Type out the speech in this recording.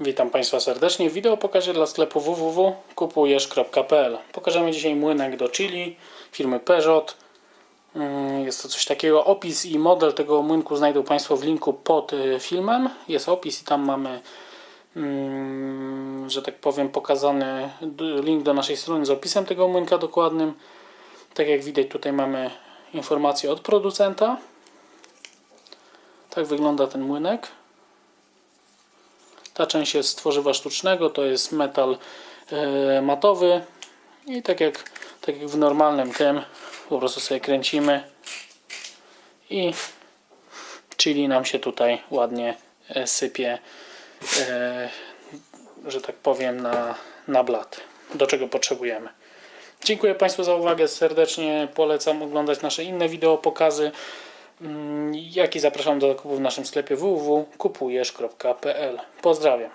Witam Państwa serdecznie. Wideo pokażę dla sklepu www.kupujesz.pl. Pokażemy dzisiaj młynek do chili firmy Peugeot. Mm, Jest to coś takiego. Opis i model tego młynku znajdą Państwo w linku pod y, filmem. Jest opis i tam mamy, mm, że tak powiem, pokazany link do naszej strony z opisem tego młynka dokładnym. Tak jak widać tutaj mamy informację od producenta. Tak wygląda ten młynek. Ta część jest z tworzywa sztucznego, to jest metal e, matowy. I tak jak, tak jak w normalnym tym po prostu sobie kręcimy. I chili nam się tutaj ładnie e, sypie, e, że tak powiem, na, na blat, do czego potrzebujemy. Dziękuję Państwu za uwagę, serdecznie. Polecam oglądać nasze inne wideo pokazy, jak i zapraszam do zakupu w naszym sklepie www.kupujesz.pl. Pozdrawiam.